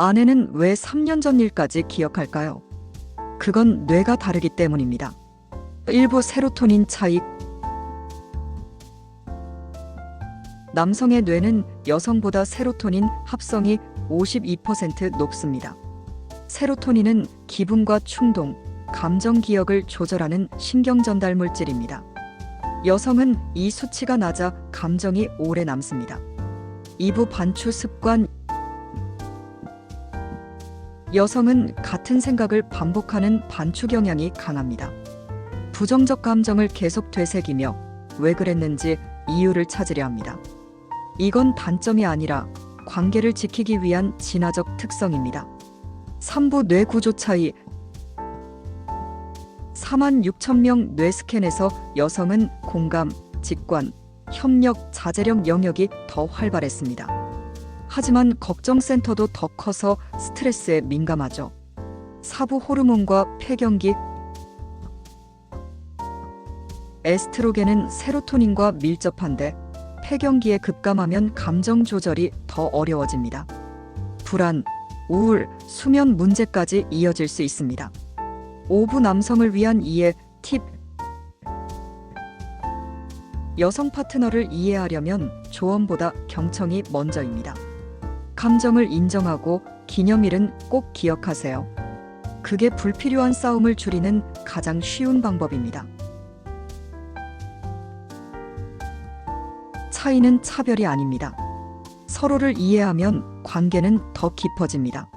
아내는 왜 3년 전 일까지 기억할까요? 그건 뇌가 다르기 때문입니다. 일부 세로토닌 차이 남성의 뇌는 여성보다 세로토닌 합성이 52% 높습니다. 세로토닌은 기분과 충동, 감정 기억을 조절하는 신경 전달 물질입니다. 여성은 이 수치가 낮아 감정이 오래 남습니다. 이부 반추 습관 여성은 같은 생각을 반복하는 반추 경향이 강합니다. 부정적 감정을 계속 되새기며 왜 그랬는지 이유를 찾으려 합니다. 이건 단점이 아니라 관계를 지키기 위한 진화적 특성입니다. 3부 뇌 구조 차이 4만 6천 명 뇌 스캔에서 여성은 공감, 직관, 협력, 자제력 영역이 더 활발했습니다. 하지만 걱정센터도 더 커서 스트레스에 민감하죠. 사부 호르몬과 폐경기 에스트로겐은 세로토닌과 밀접한데 폐경기에 급감하면 감정 조절이 더 어려워집니다. 불안, 우울, 수면 문제까지 이어질 수 있습니다. 오부 남성을 위한 이해 팁 여성 파트너를 이해하려면 조언보다 경청이 먼저입니다. 감정을 인정하고 기념일은 꼭 기억하세요. 그게 불필요한 싸움을 줄이는 가장 쉬운 방법입니다. 차이는 차별이 아닙니다. 서로를 이해하면 관계는 더 깊어집니다.